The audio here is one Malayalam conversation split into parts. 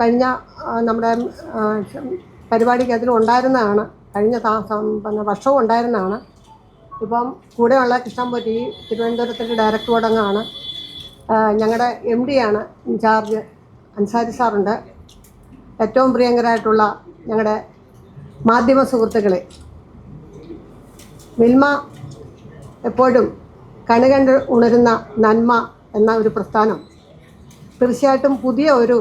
കഴിഞ്ഞ നമ്മുടെ പരിപാടിക്ക് അതിൽ ഉണ്ടായിരുന്നതാണ്. കഴിഞ്ഞ പിന്നെ വർഷവും ഉണ്ടായിരുന്നതാണ്. ഇപ്പം കൂടെയുള്ള കൃഷ്ണൻ തിരുവനന്തപുരത്തിന്റെ ഡയറക്ടർ ഉടങ്ങാണ് ഞങ്ങളുടെ എം ആണ് ഇൻചാർജ് അൻസാരി സാറുണ്ട്. ഏറ്റവും പ്രിയങ്കരായിട്ടുള്ള ഞങ്ങളുടെ മാധ്യമ സുഹൃത്തുക്കളെ. മിൽമ എപ്പോഴും കണുകണ്ട് ഉണരുന്ന നന്മ എന്ന ഒരു പ്രസ്ഥാനം. തീർച്ചയായിട്ടും പുതിയ ഒരു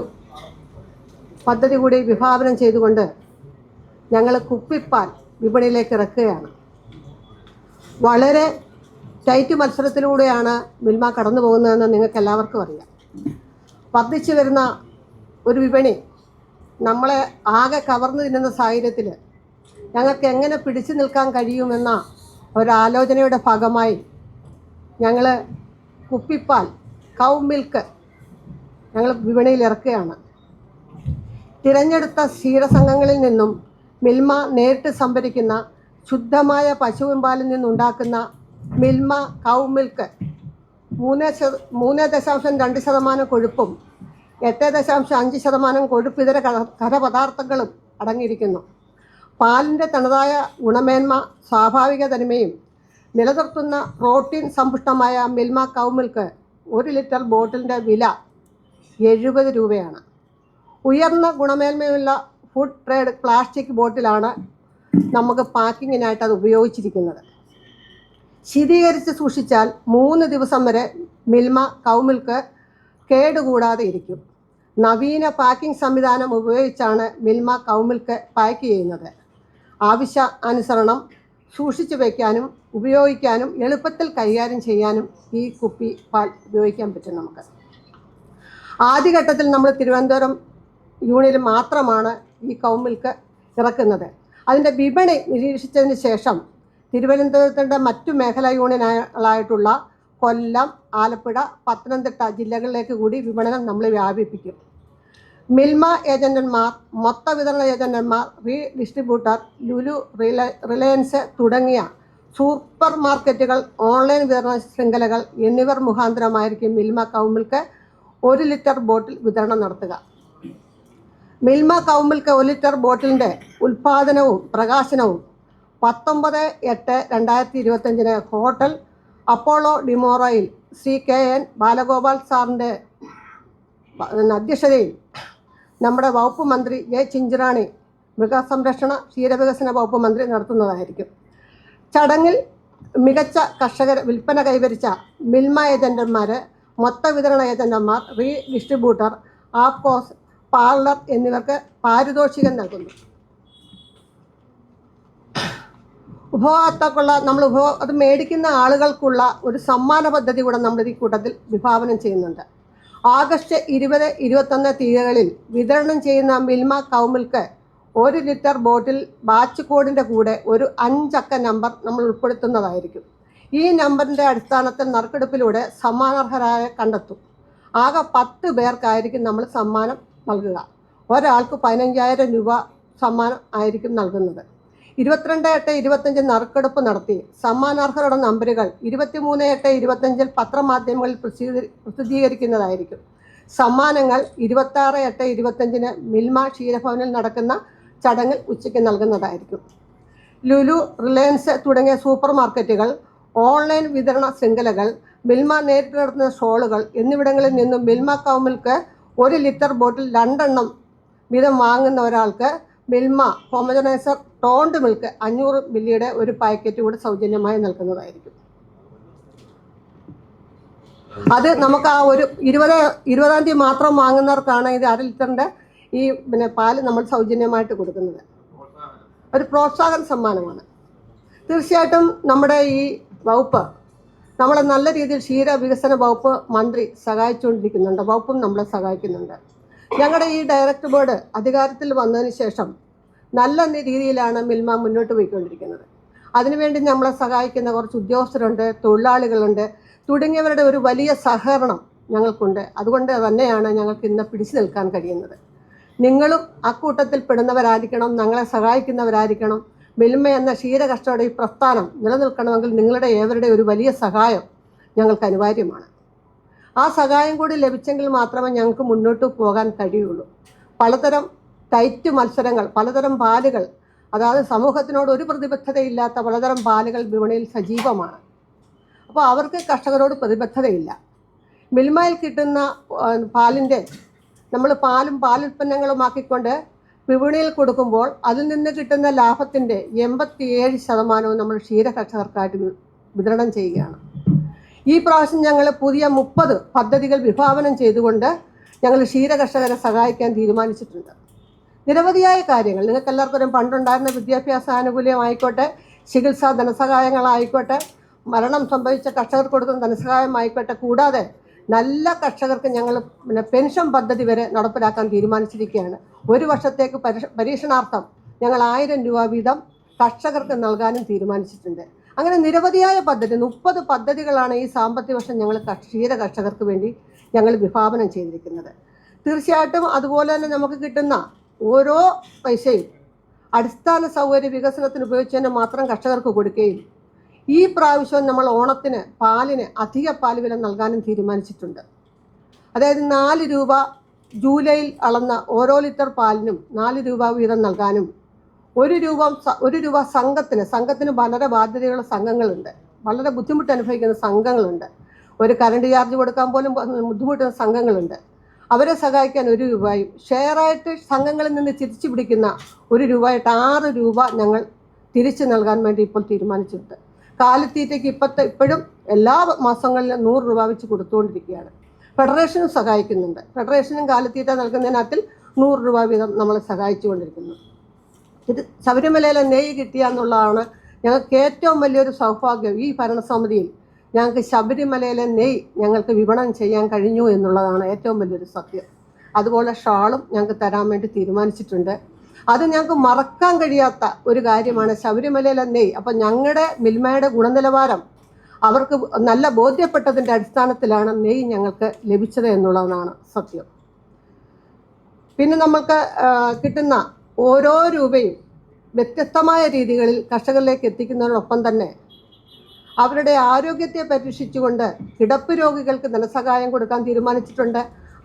പദ്ധതി കൂടി വിഭാവനം ചെയ്തുകൊണ്ട് ഞങ്ങൾ കുപ്പിപ്പാൽ വിപണിയിലേക്ക് ഇറക്കുകയാണ്. വളരെ ടൈറ്റ് മത്സരത്തിലൂടെയാണ് മിൽമ കടന്നു പോകുന്നതെന്ന് നിങ്ങൾക്ക് എല്ലാവർക്കും അറിയാം. വർദ്ധിച്ചു വരുന്ന ഒരു വിപണി നമ്മളെ ആകെ കവർന്നു തിന്നുന്ന സാഹചര്യത്തിൽ ഞങ്ങൾക്ക് എങ്ങനെ പിടിച്ചു നിൽക്കാൻ കഴിയുമെന്ന ഒരാലോചനയുടെ ഭാഗമായി ഞങ്ങൾ കുപ്പിപ്പാൽ കൗ മിൽക്ക് ഞങ്ങൾ വിപണിയിൽ ഇറക്കുകയാണ്. തിരഞ്ഞെടുത്ത ക്ഷീരസംഘങ്ങളിൽ നിന്നും മിൽമ നേരിട്ട് സംഭരിക്കുന്ന ശുദ്ധമായ പശുവിൻപാലിൽ നിന്നുണ്ടാക്കുന്ന മിൽമ കൗ മിൽക്ക് മൂന്ന് മൂന്ന് ദശാംശം രണ്ട് ശതമാനം കൊഴുപ്പും എട്ട് ദശാംശം അഞ്ച് ശതമാനം കൊഴുപ്പിതര ഖരപദാർത്ഥങ്ങളും അടങ്ങിയിരിക്കുന്നു. പാലിന്റെ തനതായ ഗുണമേന്മ സ്വാഭാവിക തനിമയും നിലനിർത്തുന്ന പ്രോട്ടീൻ സമ്പുഷ്ടമായ മിൽമ കൗ മിൽക്ക് ഒരു ലിറ്റർ ബോട്ടിലിന്റെ വില എഴുപത് രൂപയാണ്. ഉയർന്ന ഗുണമേന്മയുള്ള ഫുഡ് ട്രേഡ് പ്ലാസ്റ്റിക് ബോട്ടിലാണ് നമുക്ക് പാക്കിങ്ങിനായിട്ട് അത് ഉപയോഗിച്ചിരിക്കുന്നത്. ശീതീകരിച്ച് സൂക്ഷിച്ചാൽ മൂന്ന് ദിവസം വരെ മിൽമ കൗമിൽക്ക് കേടുകൂടാതെ ഇരിക്കും. നവീന പാക്കിംഗ് സംവിധാനം ഉപയോഗിച്ചാണ് മിൽമ കൗമിൽക്ക് പാക്ക് ചെയ്യുന്നത്. ആവശ്യ അനുസരണം സൂക്ഷിച്ചു വയ്ക്കാനും ഉപയോഗിക്കാനും എളുപ്പത്തിൽ കൈകാര്യം ചെയ്യാനും ഈ കുപ്പി പാൽ ഉപയോഗിക്കാൻ പറ്റും നമുക്ക്. ആദ്യഘട്ടത്തിൽ നമ്മൾ തിരുവനന്തപുരം യൂണിയനിൽ മാത്രമാണ് ഈ കൗമിൽക്ക് ഇറക്കുന്നത്. അതിന്റെ വിപണി നിരീക്ഷിച്ചതിന് ശേഷം തിരുവനന്തപുരത്തിന്റെ മറ്റു മേഖലാ യൂണിയനുകളായിട്ടുള്ള കൊല്ലം ആലപ്പുഴ പത്തനംതിട്ട ജില്ലകളിലേക്ക് കൂടി വിപണനം നമ്മൾ വ്യാപിപ്പിക്കും. മിൽമ ഏജന്റന്മാർ മൊത്ത വിതരണ ഏജന്റന്മാർ റീ ഡിസ്ട്രിബ്യൂട്ടർ ലുലു റില റിലയൻസ് തുടങ്ങിയ സൂപ്പർ മാർക്കറ്റുകൾ ഓൺലൈൻ വിതരണ ശൃംഖലകൾ എന്നിവർ മുഖാന്തരമായിരിക്കും മിൽമ കൗമിൽക്ക് ഒരു ലിറ്റർ ബോട്ടിൽ വിതരണം നടത്തുക. മിൽമ കൗമിൽക്ക് ഒരു ലിറ്റർ ബോട്ടിലിന്റെ ഉൽപ്പാദനവും പ്രകാശനവും. പത്തൊമ്പത് എട്ട് രണ്ടായിരത്തി ഇരുപത്തഞ്ചിന് ഹോട്ടൽ അപ്പോളോ ഡിമോറയിൽ സി കെ എൻ ബാലഗോപാൽ സാറിന്റെ അധ്യക്ഷതയിൽ നമ്മുടെ വകുപ്പ് മന്ത്രി ജെ ചിഞ്ചിറാണി മൃഗസംരക്ഷണ ക്ഷീരവികസന വകുപ്പ് മന്ത്രി നടത്തുന്നതായിരിക്കും. ചടങ്ങിൽ മികച്ച കർഷകർ വിൽപ്പന കൈവരിച്ച മിൽമ ഏജന്റന്മാർ മൊത്ത വിതരണ റീ ഡിസ്ട്രിബ്യൂട്ടർ ആപ്കോസ് പാർലർ എന്നിവർക്ക് പാരിതോഷികം നൽകുന്നു. ഉപഭോക്താക്കുള്ള നമ്മൾ ഉപഭോ അത് മേടിക്കുന്ന ആളുകൾക്കുള്ള ഒരു സമ്മാന പദ്ധതി കൂടെ നമ്മൾ ഈ കൂട്ടത്തിൽ വിഭാവനം ചെയ്യുന്നുണ്ട്. ആഗസ്റ്റ് ഇരുപത് ഇരുപത്തൊന്ന് തീയതികളിൽ വിതരണം ചെയ്യുന്ന മിൽമ കൗമിൽക്ക് ഒരു ലിറ്റർ ബോട്ടിൽ ബാച്ച് കോഡിന്റെ കൂടെ ഒരു അഞ്ചക്ക നമ്പർ നമ്മൾ ഉൾപ്പെടുത്തുന്നതായിരിക്കും. ഈ നമ്പറിന്റെ അടിസ്ഥാനത്തിൽ നറുക്കെടുപ്പിലൂടെ സമ്മാനർഹരായ കണ്ടെത്തും. ആകെ പത്ത് പേർക്കായിരിക്കും നമ്മൾ സമ്മാനം നൽകുക. ഒരാൾക്ക് പതിനഞ്ചായിരം രൂപ സമ്മാനം ആയിരിക്കും നൽകുന്നത്. ഇരുപത്തിരണ്ട് എട്ട് ഇരുപത്തഞ്ച് നറുക്കെടുപ്പ് നടത്തി. സമ്മാനാർഹരുടെ നമ്പറുകൾ ഇരുപത്തിമൂന്ന് എട്ട് ഇരുപത്തഞ്ചിൽ പത്രമാധ്യമങ്ങളിൽ പ്രസിദ്ധീ- പ്രസിദ്ധീകരിക്കുന്നതായിരിക്കും. സമ്മാനങ്ങൾ ഇരുപത്താറ് എട്ട് ഇരുപത്തഞ്ചിന് മിൽമ ക്ഷീരഭവനിൽ നടക്കുന്ന ചടങ്ങിൽ ഉച്ചയ്ക്ക് നൽകുന്നതായിരിക്കും. ലുലു റിലയൻസ് തുടങ്ങിയ സൂപ്പർ മാർക്കറ്റുകൾ ഓൺലൈൻ വിതരണ ശൃംഖലകൾ മിൽമ നേരിട്ട് നടത്തുന്ന ഷോളുകൾ എന്നിവിടങ്ങളിൽ നിന്നും മിൽമ കൗമിൽക്ക് ഒരു ലിറ്റർ ബോട്ടിൽ രണ്ടെണ്ണം വീതം വാങ്ങുന്ന ഒരാൾക്ക് മിൽമ ഹോമജനൈസർ ടോണ്ട് മിൽക്ക് അഞ്ഞൂറ് മില്ലിയുടെ ഒരു പാക്കറ്റ് കൂടെ സൗജന്യമായി നൽകുന്നതായിരിക്കും. അത് നമുക്ക് ആ ഒരു ഇരുപത് ഇരുപതാം തീയതി മാത്രം വാങ്ങുന്നവർക്കാണ് ഇത് അര ലിറ്ററിന്റെ ഈ പിന്നെ പാൽ നമ്മൾ സൗജന്യമായിട്ട് കൊടുക്കുന്നത്. ഒരു പ്രോത്സാഹന സമ്മാനമാണ്. തീർച്ചയായിട്ടും നമ്മുടെ ഈ വകുപ്പ് നമ്മളെ നല്ല രീതിയിൽ ക്ഷീര വികസന വകുപ്പ് മന്ത്രി സഹായിച്ചുകൊണ്ടിരിക്കുന്നുണ്ട്. വകുപ്പും നമ്മളെ സഹായിക്കുന്നുണ്ട്. ഞങ്ങളുടെ ഈ ഡയറക്ടർ ബോർഡ് അധികാരത്തിൽ വന്നതിന് ശേഷം നല്ല രീതിയിലാണ് മിൽമ മുന്നോട്ട് പോയിക്കൊണ്ടിരിക്കുന്നത്. അതിനുവേണ്ടി നമ്മളെ സഹായിക്കുന്ന കുറച്ച് ഉദ്യോഗസ്ഥരുണ്ട് തൊഴിലാളികളുണ്ട്. തുടങ്ങിയവരുടെ ഒരു വലിയ സഹകരണം ഞങ്ങൾക്കുണ്ട്. അതുകൊണ്ട് തന്നെയാണ് ഞങ്ങൾക്ക് ഇന്ന് പിടിച്ചു നിൽക്കാൻ കഴിയുന്നത്. നിങ്ങളും അക്കൂട്ടത്തിൽ പെടുന്നവരായിരിക്കണം ഞങ്ങളെ സഹായിക്കുന്നവരായിരിക്കണം. മിൽമ എന്ന ക്ഷീരകർഷകരുടെ ഈ പ്രസ്ഥാനം നിലനിൽക്കണമെങ്കിൽ നിങ്ങളുടെ ഏവരുടെ ഒരു വലിയ സഹായം ഞങ്ങൾക്ക് അനിവാര്യമാണ്. ആ സഹായം കൂടി ലഭിച്ചെങ്കിൽ മാത്രമേ ഞങ്ങൾക്ക് മുന്നോട്ട് പോകാൻ കഴിയുള്ളൂ. പലതരം ടൈറ്റ് മത്സരങ്ങൾ പലതരം പാലുകൾ അതായത് സമൂഹത്തിനോട് ഒരു പ്രതിബദ്ധതയില്ലാത്ത പലതരം പാലുകൾ വിപണിയിൽ സജീവമാണ്. അപ്പോൾ അവർക്ക് കർഷകരോട് പ്രതിബദ്ധതയില്ല. മിൽമയിൽ കിട്ടുന്ന പാലിന്റെ നമ്മൾ പാലും പാലുൽപ്പന്നങ്ങളുമാക്കിക്കൊണ്ട് വിപണിയിൽ കൊടുക്കുമ്പോൾ അതിൽ നിന്ന് കിട്ടുന്ന ലാഭത്തിന്റെ എൺപത്തിയേഴ് ശതമാനവും നമ്മൾ ക്ഷീര കർഷകർക്കായിട്ട് വിതരണം ചെയ്യുകയാണ്. ഈ പ്രാവശ്യം ഞങ്ങൾ പുതിയ മുപ്പത് പദ്ധതികൾ വിഭാവനം ചെയ്തുകൊണ്ട് ഞങ്ങൾ ക്ഷീര കർഷകരെ സഹായിക്കാൻ തീരുമാനിച്ചിട്ടുണ്ട്. നിരവധിയായ കാര്യങ്ങൾ. നിങ്ങൾക്ക് എല്ലാവർക്കും പണ്ടുണ്ടായിരുന്ന വിദ്യാഭ്യാസ ആനുകൂല്യമായിക്കോട്ടെ ചികിത്സാ ധനസഹായങ്ങളായിക്കോട്ടെ മരണം സംഭവിച്ച കർഷകർക്ക് കൊടുക്കുന്ന ധനസഹായമായിക്കോട്ടെ കൂടാതെ നല്ല കർഷകർക്ക് ഞങ്ങൾ പിന്നെ പെൻഷൻ പദ്ധതി വരെ നടപ്പിലാക്കാൻ തീരുമാനിച്ചിരിക്കുകയാണ്. ഒരു വർഷത്തേക്ക് പരീക്ഷ- പരീക്ഷണാർത്ഥം ഞങ്ങൾ ആയിരം രൂപ വീതം കർഷകർക്ക് നൽകാനും തീരുമാനിച്ചിട്ടുണ്ട്. അങ്ങനെ നിരവധിയായ പദ്ധതി മുപ്പത് പദ്ധതികളാണ് ഈ സാമ്പത്തിക വർഷം ഞങ്ങൾ ക്ഷീര കർഷകർക്ക് വേണ്ടി ഞങ്ങൾ വിഭാവനം ചെയ്തിരിക്കുന്നത്. തീർച്ചയായിട്ടും അതുപോലെ തന്നെ നമുക്ക് കിട്ടുന്ന ഓരോ പൈസയും അടിസ്ഥാന സൗകര്യ വികസനത്തിന് ഉപയോഗിച്ചതിന് മാത്രം കർഷകർക്ക് കൊടുക്കുകയും ഈ പ്രാവശ്യം നമ്മൾ ഓണത്തിന് പാലിന് അധിക പാൽ വില നൽകാനും തീരുമാനിച്ചിട്ടുണ്ട്. അതായത് നാല് രൂപ ജൂലൈയിൽ അളന്ന ഓരോ ലിറ്റർ പാലിനും നാല് രൂപ വീതം നൽകാനും ഒരു രൂപ ഒരു രൂപ സംഘത്തിന് സംഘത്തിന് വളരെ ബാധ്യതയുള്ള സംഘങ്ങളുണ്ട്. വളരെ ബുദ്ധിമുട്ട് അനുഭവിക്കുന്ന സംഘങ്ങളുണ്ട്. ഒരു കറണ്ട് ചാർജ് കൊടുക്കാൻ പോലും ബുദ്ധിമുട്ടുന്ന സംഘങ്ങളുണ്ട്. അവരെ സഹായിക്കാൻ ഒരു രൂപയും ഷെയറായിട്ട് സംഘങ്ങളിൽ നിന്ന് തിരിച്ചു പിടിക്കുന്ന ഒരു രൂപയായിട്ട് ആറ് രൂപ ഞങ്ങൾ തിരിച്ചു നൽകാൻ വേണ്ടി ഇപ്പോൾ തീരുമാനിച്ചിട്ടുണ്ട്. കാലിത്തീറ്റയ്ക്ക് ഇപ്പത്തെ ഇപ്പോഴും എല്ലാ മാസങ്ങളിലും നൂറ് രൂപ വെച്ച് കൊടുത്തുകൊണ്ടിരിക്കുകയാണ്. ഫെഡറേഷനും സഹായിക്കുന്നുണ്ട്. ഫെഡറേഷനും കാലിത്തീറ്റ നൽകുന്നതിനകത്തിൽ നൂറ് രൂപ വീതം നമ്മളെ സഹായിച്ചുകൊണ്ടിരിക്കുന്നു. ഇത് ശബരിമലയിലെ നെയ്യ് കിട്ടിയ എന്നുള്ളതാണ് ഞങ്ങൾക്ക് ഏറ്റവും വലിയൊരു സൗഭാഗ്യം ഈ ഭരണസമിതിയിൽ. ഞങ്ങൾക്ക് ശബരിമലയിലെ നെയ്യ് ഞങ്ങൾക്ക് വിപണനം ചെയ്യാൻ കഴിഞ്ഞു എന്നുള്ളതാണ് ഏറ്റവും വലിയൊരു സത്യം. അതുപോലെ ഷാളും ഞങ്ങൾക്ക് തരാൻ വേണ്ടി തീരുമാനിച്ചിട്ടുണ്ട്. അത് ഞങ്ങൾക്ക് മറക്കാൻ കഴിയാത്ത ഒരു കാര്യമാണ് ശബരിമലയിലെ നെയ്. അപ്പം ഞങ്ങളുടെ മിൽമയുടെ ഗുണനിലവാരം അവർക്ക് നല്ല ബോധ്യപ്പെട്ടതിന്റെ അടിസ്ഥാനത്തിലാണ് നെയ്യ് ഞങ്ങൾക്ക് ലഭിച്ചത് എന്നുള്ളതാണ് സത്യം. പിന്നെ നമുക്ക് കിട്ടുന്ന ഓരോ രൂപയും വ്യത്യസ്തമായ രീതികളിൽ കർഷകരിലേക്ക് എത്തിക്കുന്നതിനൊപ്പം തന്നെ അവരുടെ ആരോഗ്യത്തെ പരീക്ഷിച്ചുകൊണ്ട് കിടപ്പ് രോഗികൾക്ക് ധനസഹായം കൊടുക്കാൻ തീരുമാനിച്ചിട്ടുണ്ട്.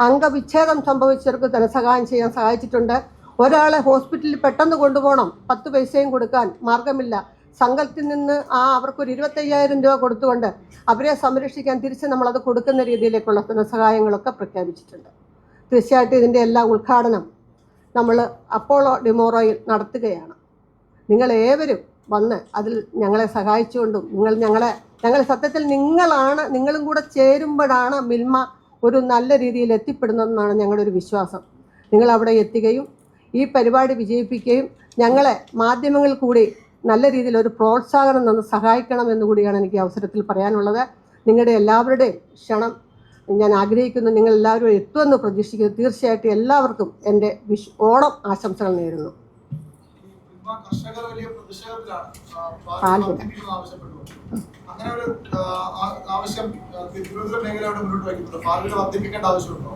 അംഗവിച്ഛേദം സംഭവിച്ചവർക്ക് ധനസഹായം ചെയ്യാൻ സഹായിച്ചിട്ടുണ്ട്. ഒരാളെ ഹോസ്പിറ്റലിൽ പെട്ടെന്ന് കൊണ്ടുപോകണം. പത്ത് പൈസയും കൊടുക്കാൻ മാർഗമില്ല. സംഘത്തിൽ നിന്ന് ആ അവർക്കൊരു ഇരുപത്തയ്യായിരം രൂപ കൊടുത്തുകൊണ്ട് അവരെ സംരക്ഷിക്കാൻ തിരിച്ച് നമ്മളത് കൊടുക്കുന്ന രീതിയിലേക്കുള്ള ധനസഹായങ്ങളൊക്കെ പ്രഖ്യാപിച്ചിട്ടുണ്ട്. തീർച്ചയായിട്ടും ഇതിന്റെ എല്ലാ ഉദ്ഘാടനം നമ്മൾ അപ്പോളോ ഡിമോറോയിൽ നടത്തുകയാണ്. നിങ്ങൾ ഏവരും വന്ന് അതിൽ ഞങ്ങളെ സഹായിച്ചുകൊണ്ടും നിങ്ങൾ ഞങ്ങളെ ഞങ്ങൾ സത്യത്തിൽ നിങ്ങളാണ് നിങ്ങളും കൂടെ ചേരുമ്പോഴാണ് മിൽമ ഒരു നല്ല രീതിയിൽ എത്തിപ്പെടുന്നതെന്നാണ് ഞങ്ങളുടെ ഒരു വിശ്വാസം. നിങ്ങൾ അവിടെ എത്തുകയും ഈ പരിപാടി വിജയിപ്പിക്കുകയും ഞങ്ങളെ മാധ്യമങ്ങൾ കൂടി നല്ല രീതിയിൽ ഒരു പ്രോത്സാഹനം തന്ന് സഹായിക്കണം എന്ന് കൂടിയാണ് എനിക്ക് അവസരത്തിൽ പറയാനുള്ളത്. നിങ്ങളുടെ എല്ലാവരുടെയും ക്ഷണം ഞാൻ ആഗ്രഹിക്കുന്നു നിങ്ങൾ എല്ലാവരും എത്തുമെന്ന് പ്രതീക്ഷിക്കുന്നു. തീർച്ചയായിട്ടും എല്ലാവർക്കും എന്റെ വിഷ് ഓണം ആശംസകൾ നേരുന്നു. അങ്ങനെ ഒരു ആവശ്യം തിരുവനന്തപുരം മേഖലയോട് മുന്നോട്ട് വയ്ക്കുന്നുണ്ട്? പാൽ വർദ്ധിപ്പിക്കേണ്ട ആവശ്യമുണ്ടോ?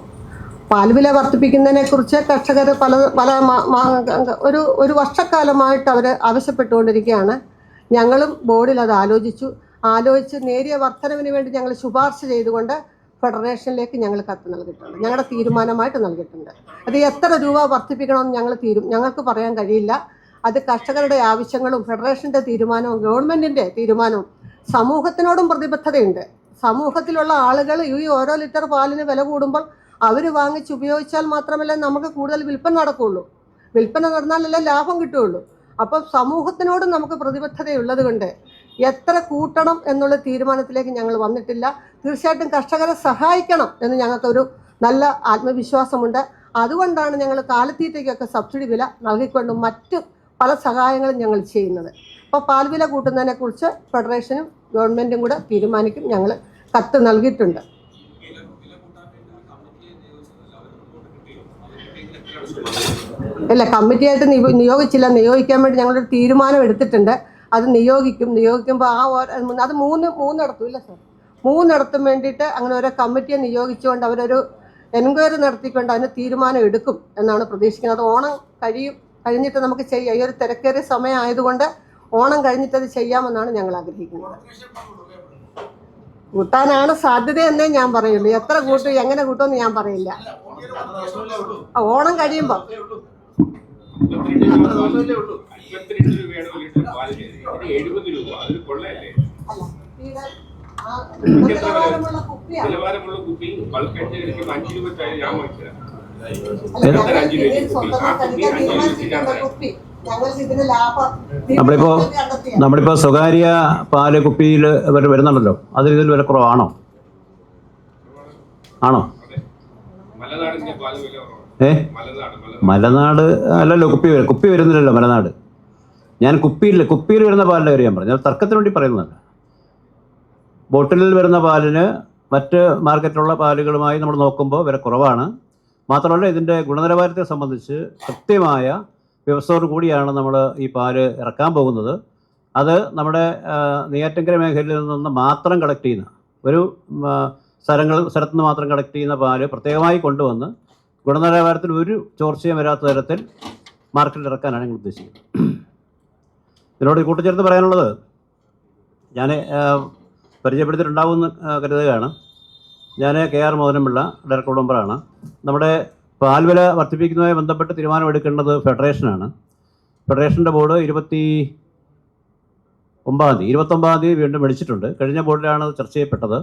പാൽവില വർദ്ധിപ്പിക്കുന്നതിനെ കുറിച്ച് കർഷകർ പല പല ഒരു ഒരു വർഷക്കാലമായിട്ട് അവർ ആവശ്യപ്പെട്ടുകൊണ്ടിരിക്കുകയാണ്. ഞങ്ങളും ബോർഡിൽ അത് ആലോചിച്ചു. ആലോചിച്ച് നേരിയ വർധനവിന് വേണ്ടി ഞങ്ങൾ ശുപാർശ ചെയ്തുകൊണ്ട് ഫെഡറേഷനിലേക്ക് ഞങ്ങൾ കത്ത് നൽകിയിട്ടുണ്ട്. ഞങ്ങളുടെ തീരുമാനമായിട്ട് നൽകിയിട്ടുണ്ട്. അത് എത്ര രൂപ വർദ്ധിപ്പിക്കണമെന്ന് ഞങ്ങൾ തീരും ഞങ്ങൾക്ക് പറയാൻ കഴിയില്ല. അത് കർഷകരുടെ ആവശ്യങ്ങളും ഫെഡറേഷന്റെ തീരുമാനവും ഗവൺമെന്റിന്റെ തീരുമാനവും സമൂഹത്തിനോടും പ്രതിബദ്ധതയുണ്ട്. സമൂഹത്തിലുള്ള ആളുകൾ ഈ ഓരോ ലിറ്റർ പാലിന് വില കൂടുമ്പോൾ അവർ വാങ്ങിച്ച് ഉപയോഗിച്ചാൽ മാത്രമല്ലേ നമുക്ക് കൂടുതൽ വിൽപ്പന നടക്കുകയുള്ളൂ വിൽപ്പന നടന്നാലല്ലേ ലാഭം കിട്ടുകയുള്ളൂ. അപ്പം സമൂഹത്തിനോടും നമുക്ക് പ്രതിബദ്ധതയുള്ളത് കൊണ്ട് എത്ര കൂട്ടണം എന്നുള്ള തീരുമാനത്തിലേക്ക് ഞങ്ങൾ വന്നിട്ടില്ല. തീർച്ചയായിട്ടും കർഷകരെ സഹായിക്കണം എന്ന് ഞങ്ങൾക്കൊരു നല്ല ആത്മവിശ്വാസമുണ്ട്. അതുകൊണ്ടാണ് ഞങ്ങൾ കാലത്തീറ്റയ്ക്കൊക്കെ സബ്സിഡി വില നൽകിക്കൊണ്ടും മറ്റ് പല സഹായങ്ങളും ഞങ്ങൾ ചെയ്യുന്നത്. അപ്പോൾ പാൽവില കൂട്ടുന്നതിനെക്കുറിച്ച് ഫെഡറേഷനും ഗവൺമെന്റും കൂടെ തീരുമാനിക്കും ഞങ്ങൾ കത്ത് നൽകിയിട്ടുണ്ട്. ഇല്ല കമ്മിറ്റിയായിട്ട് നിയോഗിച്ചില്ല. നിയോഗിക്കാൻ വേണ്ടി ഞങ്ങളൊരു തീരുമാനം എടുത്തിട്ടുണ്ട്. അത് നിയോഗിക്കും. നിയോഗിക്കുമ്പോൾ ആ അത് മൂന്ന് മൂന്നിടത്തും ഇല്ല സാർ. മൂന്നിടത്തും വേണ്ടിയിട്ട് അങ്ങനെ ഓരോ കമ്മിറ്റിയെ നിയോഗിച്ചുകൊണ്ട് അവരൊരു എൻക്വയറി നടത്തിക്കൊണ്ട് അതിന് തീരുമാനം എടുക്കും എന്നാണ് പ്രതീക്ഷിക്കുന്നത്. ഓണം കഴിയും കഴിഞ്ഞിട്ട് നമുക്ക് ചെയ്യാം. ഈ ഒരു തിരക്കേറിയ സമയം ആയതുകൊണ്ട് ഓണം കഴിഞ്ഞിട്ട് അത് ചെയ്യാമെന്നാണ് ഞങ്ങൾ ആഗ്രഹിക്കുന്നത്. കൂട്ടാനാണ് സാധ്യത എന്നേ ഞാൻ പറയുള്ളൂ. എത്ര കൂട്ടും എങ്ങനെ കൂട്ടുമെന്ന് ഞാൻ പറയില്ല. അല്ല, ഓണം കഴിയുമ്പോൾ ഒരു കുപ്പി ഞാൻ കുപ്പി. നമ്മളിപ്പോ നമ്മളിപ്പോ സ്വകാര്യ പാൽ കുപ്പിയിൽ വരുന്നുണ്ടല്ലോ. അതിൽ ഇതിൽ വില കുറവാണോ? ആണോ? മലനാടിന്റെ പാൽ വില ഏ? മലനാട് അല്ലല്ലോ കുപ്പി വരും. കുപ്പി വരുന്നില്ലല്ലോ മലനാട്. ഞാൻ കുപ്പിയിൽ കുപ്പിയിൽ വരുന്ന പാലിന്റെ കാര്യം ഞാൻ തർക്കത്തിന് വേണ്ടി പറയുന്നതല്ല. ബോട്ടിലിൽ വരുന്ന പാലിന് മറ്റ് മാർക്കറ്റിലുള്ള പാലുകളുമായി നമ്മൾ നോക്കുമ്പോൾ വില കുറവാണ്. മാത്രമല്ല ഇതിന്റെ ഗുണനിലവാരത്തെ സംബന്ധിച്ച് കൃത്യമായ വ്യവസ്ഥയോട് കൂടിയാണ് നമ്മൾ ഈ പാൽ ഇറക്കാൻ പോകുന്നത്. അത് നമ്മുടെ നെയ്യാറ്റങ്കര മേഖലയിൽ നിന്ന് മാത്രം കളക്ട് ചെയ്യുന്ന ഒരു സ്ഥലങ്ങൾ സ്ഥലത്ത് നിന്ന് മാത്രം കളക്ട് ചെയ്യുന്ന പാൽ പ്രത്യേകമായി കൊണ്ടുവന്ന് ഗുണനിലവാരത്തിൽ ഒരു ചോർച്ചയും വരാത്ത തരത്തിൽ മാർക്കറ്റിൽ ഇറക്കാനാണ് ഞങ്ങൾ ഉദ്ദേശിക്കുന്നത്. ഇതിനോട് കൂട്ടിച്ചേർത്ത് പറയാനുള്ളത് ഞാൻ പരിചയപ്പെടുത്തിയിട്ടുണ്ടാവുമെന്ന് കരുതുകയാണ്. ഞാൻ കെ ആർ മോഹനപിള്ള ഡയറക്ടർ ഉടമ്പറാണ് നമ്മുടെ പാൽവില വർദ്ധിപ്പിക്കുന്നതുമായി ബന്ധപ്പെട്ട് തീരുമാനമെടുക്കേണ്ടത് ഫെഡറേഷനാണ് ഫെഡറേഷന്റെ ബോർഡ് ഇരുപത്തി ഒമ്പതാം തീയതി ഇരുപത്തൊമ്പതാം തീയതി വീണ്ടും വിളിച്ചിട്ടുണ്ട്. കഴിഞ്ഞ ബോർഡിലാണ് ചർച്ച ചെയ്യപ്പെട്ടത്.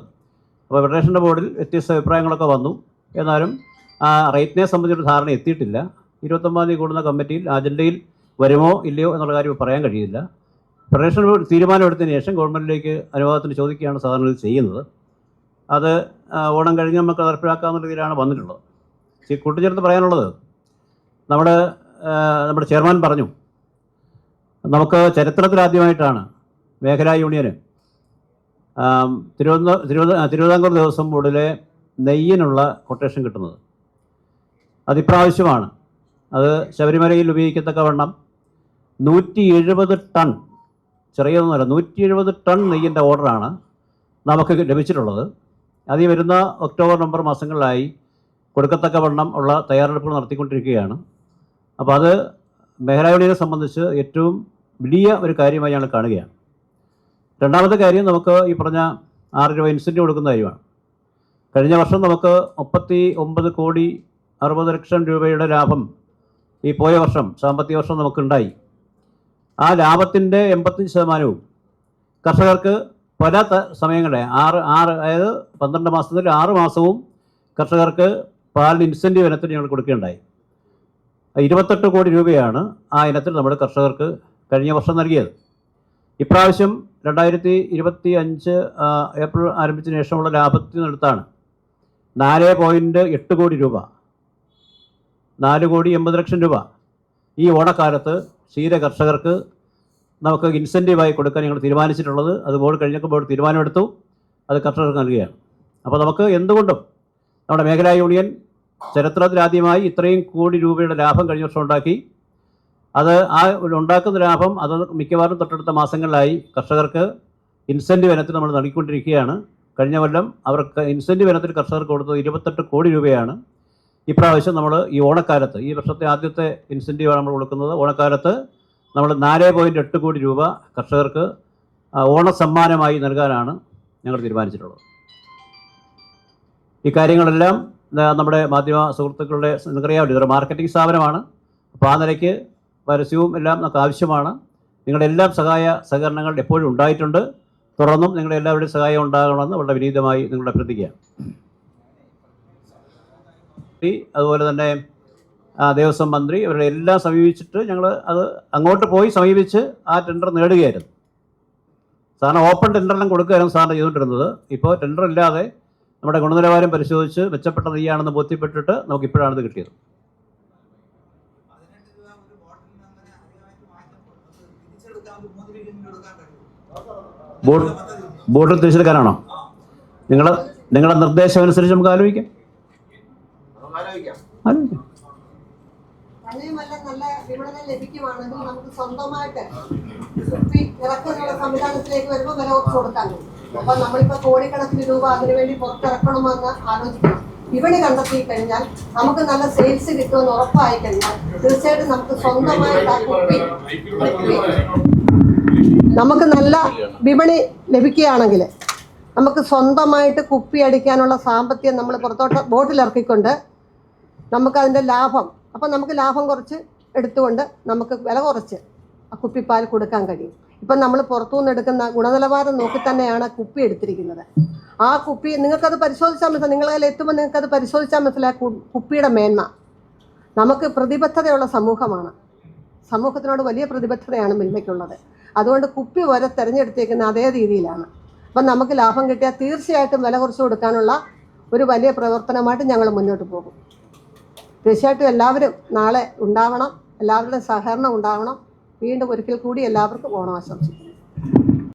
അപ്പോൾ ഫെഡറേഷന്റെ ബോർഡിൽ വ്യത്യസ്ത അഭിപ്രായങ്ങളൊക്കെ വന്നു. എന്നാലും ആ റേറ്റിനെ സംബന്ധിച്ചൊരു ധാരണ എത്തിയിട്ടില്ല. ഇരുപത്തൊമ്പതാം തീയതി കൂടുന്ന കമ്മിറ്റിയിൽ അജണ്ടയിൽ വരുമോ ഇല്ലയോ എന്നുള്ള കാര്യം പറയാൻ കഴിയില്ല. ഫെഡറേഷൻ തീരുമാനമെടുത്തതിന് ശേഷം ഗവൺമെന്റിലേക്ക് അനുവാദത്തിന് ചോദിക്കുകയാണ് സാധാരണ ചെയ്യുന്നത്. അത് ഓണം കഴിഞ്ഞ് നമുക്ക് നടപ്പിലാക്കാവുന്ന രീതിയിലാണ് വന്നിട്ടുള്ളത്. കൂട്ടിച്ചേർത്ത് പറയാനുള്ളത് നമ്മുടെ നമ്മുടെ ചെയർമാൻ പറഞ്ഞു നമുക്ക് ചരിത്രത്തിലാദ്യമായിട്ടാണ് മേഖലാ യൂണിയന് തിരുവനന്തപുരം തിരുവനന്ത തിരുവന തിരുവിതാംകൂർ ദേവസ്വം ബോർഡിലെ നെയ്യിനുള്ള കൊട്ടേഷൻ കിട്ടുന്നത്. അതിപ്രാവശ്യമാണ്. അത് ശബരിമലയിൽ ഉപയോഗിക്കത്തക്ക വണ്ണം നൂറ്റി എഴുപത് ടൺ ചെറിയതൊന്നുമല്ല നൂറ്റി എഴുപത് ടൺ നെയ്യിന്റെ ഓർഡറാണ് നമുക്ക് ലഭിച്ചിട്ടുള്ളത്. അത് ഈ വരുന്ന ഒക്ടോബർ നവംബർ മാസങ്ങളിലായി കൊടുക്കത്തക്ക വണ്ണം ഉള്ള തയ്യാറെടുപ്പുകൾ നടത്തിക്കൊണ്ടിരിക്കുകയാണ്. അപ്പോൾ അത് മേഖലാ സംബന്ധിച്ച് ഏറ്റവും വലിയ ഒരു കാര്യമായി ഞങ്ങൾ കാണുകയാണ്. രണ്ടാമത്തെ കാര്യം നമുക്ക് ഈ പറഞ്ഞ ആറ് രൂപ ഇൻസെന്റീവ് കൊടുക്കുന്ന കാര്യമാണ്. കഴിഞ്ഞ വർഷം നമുക്ക് മുപ്പത്തി ഒമ്പത് കോടി അറുപത് ലക്ഷം രൂപയുടെ ലാഭം ഈ പോയ വർഷം സാമ്പത്തിക വർഷം നമുക്കുണ്ടായി. ആ ലാഭത്തിന്റെ എൺപത്തഞ്ച് ശതമാനവും കർഷകർക്ക് പല സമയങ്ങളെ ആറ് ആറ് അതായത് പന്ത്രണ്ട് മാസത്തിൽ ആറ് മാസവും കർഷകർക്ക് പാലിന് ഇൻസെന്റീവ് ഇനത്തിൽ ഞങ്ങൾ കൊടുക്കുകയുണ്ടായി. ഇരുപത്തെട്ട് കോടി രൂപയാണ് ആ ഇനത്തിൽ നമ്മൾ കർഷകർക്ക് കഴിഞ്ഞ വർഷം നൽകിയത്. ഇപ്രാവശ്യം രണ്ടായിരത്തി ഇരുപത്തി അഞ്ച് ഏപ്രിൽ ആരംഭിച്ചതിന് ശേഷമുള്ള ലാഭത്തിൽ നാല് പോയിന്റ് എട്ട് കോടി രൂപ. നാല് കോടി എൺപത് ലക്ഷം രൂപ. ഈ ഓണക്കാലത്ത് ക്ഷീര കർഷകർക്ക് നമുക്ക് ഇൻസെന്റീവായി കൊടുക്കാൻ ഞങ്ങൾ തീരുമാനിച്ചിട്ടുള്ളത്. അത് ബോർഡ് കഴിഞ്ഞപ്പോൾ ബോർഡ് തീരുമാനമെടുത്തു. അത് കർഷകർക്ക് നൽകുകയാണ്. അപ്പോൾ നമുക്ക് എന്തുകൊണ്ടും നമ്മുടെ മേഖലാ യൂണിയൻ ചരിത്രത്തിലാദ്യമായി ഇത്രയും കോടി രൂപയുടെ ലാഭം കഴിഞ്ഞ വർഷം ഉണ്ടാക്കി. അത് ആ ഉണ്ടാക്കുന്ന ലാഭം അത് മിക്കവാറും തൊട്ടടുത്ത മാസങ്ങളിലായി കർഷകർക്ക് ഇൻസെന്റീവ് ഇനത്തിൽ നമ്മൾ നൽകിക്കൊണ്ടിരിക്കുകയാണ്. കഴിഞ്ഞ കൊല്ലം അവർക്ക് ഇൻസെന്റീവ് ഇനത്തിൽ കർഷകർക്ക് കൊടുത്തത് ഇരുപത്തെട്ട് കോടി രൂപയാണ്. ഇപ്രാവശ്യം നമ്മൾ ഈ ഓണക്കാലത്ത് ഈ വർഷത്തെ ആദ്യത്തെ ഇൻസെന്റീവാണ് നമ്മൾ കൊടുക്കുന്നത്. ഓണക്കാലത്ത് നമ്മൾ നാല് പോയിന്റ് എട്ട് കോടി രൂപ കർഷകർക്ക് ഓണ ഓണസമ്മാനമായി നൽകാനാണ് ഞങ്ങൾ തീരുമാനിച്ചിട്ടുള്ളത്. ഈ കാര്യങ്ങളെല്ലാം നമ്മുടെ മാധ്യമ സുഹൃത്തുക്കളുടെ നിങ്ങൾക്കറിയാമല്ലോ ഇതൊരു മാർക്കറ്റിംഗ് സ്ഥാപനമാണ്. അപ്പോൾ ആ നിലയ്ക്ക് പരസ്യവും എല്ലാം നമുക്ക് ആവശ്യമാണ്. നിങ്ങളുടെ എല്ലാം സഹായ സഹകരണങ്ങൾ എപ്പോഴും ഉണ്ടായിട്ടുണ്ട്. തുടർന്നും നിങ്ങളുടെ എല്ലാവരുടെയും സഹായം ഉണ്ടാകണമെന്ന് വളരെ വിനീതമായി നിങ്ങളുടെ അഭ്യർത്ഥിക്കുകയാണ്. ഈ അതുപോലെ തന്നെ ദേവസ്വം മന്ത്രി ഇവരുടെ എല്ലാം സമീപിച്ചിട്ട് ഞങ്ങൾ അത് അങ്ങോട്ട് പോയി സമീപിച്ച് ആ ടെൻഡർ നേടുകയായിരുന്നു. സാറിന് ഓപ്പൺ ടെൻഡറെല്ലാം കൊടുക്കുകയായിരുന്നു സാറിന് ചെയ്തുകൊണ്ടിരുന്നത്. ഇപ്പോൾ ടെൻഡർ ഇല്ലാതെ നമ്മുടെ ഗുണനിലവാരം പരിശോധിച്ച് മെച്ചപ്പെട്ട നെയ്യാണെന്ന് ബോധ്യപ്പെട്ടിട്ട് നമുക്ക് ഇപ്പോഴാണ് ഇത് കിട്ടിയത്. ബോർഡ് ബോർഡിൽ തിരിച്ചെടുക്കാനാണോ? നിങ്ങൾ നിങ്ങളുടെ നിർദ്ദേശം അനുസരിച്ച് നമുക്ക് ആലോചിക്കാം. അപ്പൊ നമ്മളിപ്പോ കോടിക്കണക്കിന് രൂപ അതിനുവേണ്ടി പുറത്തിറക്കണമെന്ന് ആലോചിക്കണം. വിപണി കണ്ടെത്തി കഴിഞ്ഞാൽ നമുക്ക് നല്ല സെയിൽസ് കിട്ടുമെന്ന് ഉറപ്പായി കഴിഞ്ഞാൽ തീർച്ചയായിട്ടും നമുക്ക് സ്വന്തമായിട്ട് ആ കുപ്പി നമുക്ക് നല്ല വിപണി ലഭിക്കുകയാണെങ്കിൽ നമുക്ക് സ്വന്തമായിട്ട് കുപ്പി അടിക്കാനുള്ള സാമ്പത്തികം നമ്മൾ പുറത്തോട്ട് ബോട്ടിലിറക്കിക്കൊണ്ട് നമുക്കതിന്റെ ലാഭം. അപ്പം നമുക്ക് ലാഭം കുറച്ച് എടുത്തുകൊണ്ട് നമുക്ക് വില കുറച്ച് ആ കുപ്പിപ്പാൽ കൊടുക്കാൻ കഴിയും. ഇപ്പം നമ്മൾ പുറത്തുനിന്ന് എടുക്കുന്ന ഗുണനിലവാരം നോക്കി തന്നെയാണ് കുപ്പി എടുത്തിരിക്കുന്നത്. ആ കുപ്പി നിങ്ങൾക്കത് പരിശോധിച്ചാൽ മനസ്സിലായി നിങ്ങളതിൽ എത്തുമ്പോൾ നിങ്ങൾക്കത് പരിശോധിച്ചാൽ മനസ്സിലായി കുപ്പിയുടെ മേന്മ. നമുക്ക് പ്രതിബദ്ധതയുള്ള സമൂഹമാണ്. സമൂഹത്തിനോട് വലിയ പ്രതിബദ്ധതയാണ് മിൽമയ്ക്കുള്ളത് അതുകൊണ്ട് കുപ്പി വരെ തിരഞ്ഞെടുത്തേക്കുന്ന അതേ രീതിയിലാണ്. അപ്പം നമുക്ക് ലാഭം കിട്ടിയാൽ തീർച്ചയായിട്ടും വില കുറച്ച് കൊടുക്കാനുള്ള ഒരു വലിയ പ്രവർത്തനമായിട്ട് ഞങ്ങൾ മുന്നോട്ട് പോകും. തീർച്ചയായിട്ടും എല്ലാവരും നാളെ ഉണ്ടാവണം എല്ലാവരുടെയും സഹകരണം ഉണ്ടാവണം. വീണ്ടും ഒരിക്കൽ കൂടി എല്ലാവർക്കും ഓണം ആശംസിക്കുന്നു.